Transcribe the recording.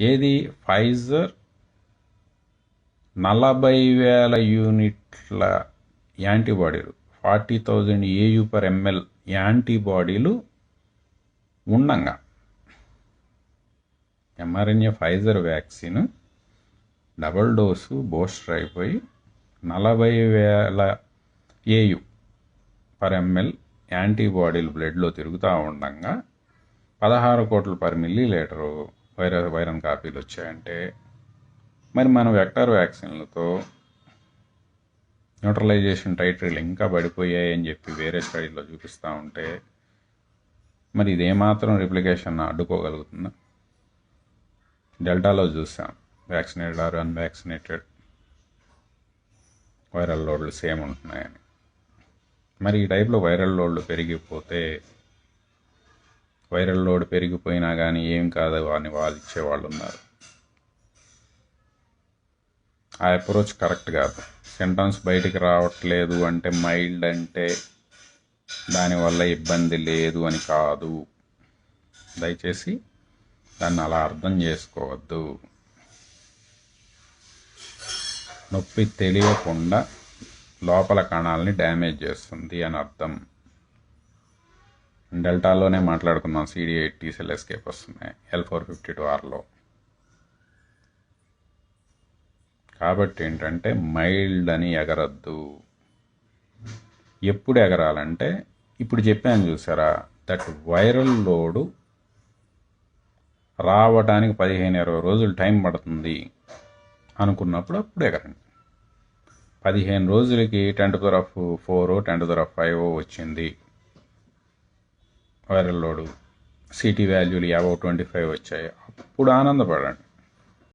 ఏది? ఫైజర్ నలభై వేల యూనిట్ల యాంటీబాడీలు. Forty thousand AU per ML యాంటీబాడీలు ఉండంగా. MRNA Pfizer vaccine double dose booster అయిపోయి నలభై వేల ఏయు పర్ ఎంఎల్ యాంటీబాడీలు బ్లడ్లో తిరుగుతూ ఉండగా. పదహారు కోట్ల పర్ మిల్లీ లీటరు వైరస్ వైరన్ కాపీలు వచ్చాయంటే మరి మన వెక్టర్ వ్యాక్సిన్లతో న్యూట్రలైజేషన్ టైటిల్ ఇంకా పడిపోయాయి అని చెప్పి వేరే స్టడీలో చూపిస్తూ ఉంటే మరి ఇదేమాత్రం రిప్లికేషన్ అడ్డుకోగలుగుతుందా? డెల్టాలో చూసాం వ్యాక్సినేటెడ్ ఆర్ అన్వ్యాక్సినేటెడ్ వైరల్ లోడ్లు సేమ్ ఉంటున్నాయని. మరి ఈ టైప్లో వైరల్ లోడ్లు పెరిగిపోతే వైరల్ లోడ్ పెరిగిపోయినా కానీ ఏం కాదు అని వాదించే వాళ్ళు ఉన్నారు. ఆ అప్రోచ్ కరెక్ట్ కాదు. సింటమ్స్ బయటికి రావట్లేదు అంటే మైల్డ్ అంటే దానివల్ల ఇబ్బంది లేదు అని కాదు. దయచేసి దాన్ని అలా అర్థం చేసుకోవద్దు. నొప్పి తెలియకుండా లోపల కణాలని డ్యామేజ్ చేస్తుంది అని అర్థం. డెల్టాలోనే మాట్లాడుకున్నాం సిడి ఎయిట్ సెల్ ఎస్కేప్ వస్తున్నాయి. ఎల్ ఫోర్ ఫిఫ్టీ టూ ఆర్లో కాబట్టి ఏంటంటే మైల్డ్ అని ఎగరద్దు. ఎప్పుడు ఎగరాలంటే ఇప్పుడు చెప్పాను చూసారా దట్ వైరల్ లోడు రావడానికి పదిహేను ఇరవై రోజులు టైం పడుతుంది అనుకున్నప్పుడు అప్పుడు ఎగరండి. పదిహేను రోజులకి ten to of four ten to of five వచ్చింది. వైరల్ లోడు సిటీ వాల్యూలు యాభై ట్వంటీ ఫైవ్ వచ్చాయి అప్పుడు ఆనందపడండి